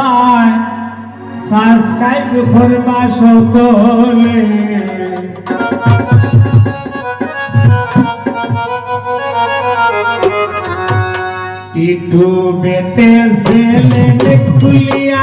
পায় সাবস্ক্রাইব করবা সকলে। টিটু বেতে ছেলে খুলিয়া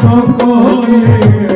সকলে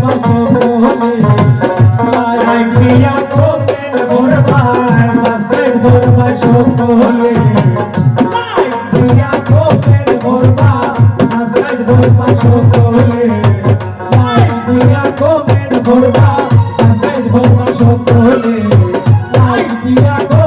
Santo Hole, Light Diaco.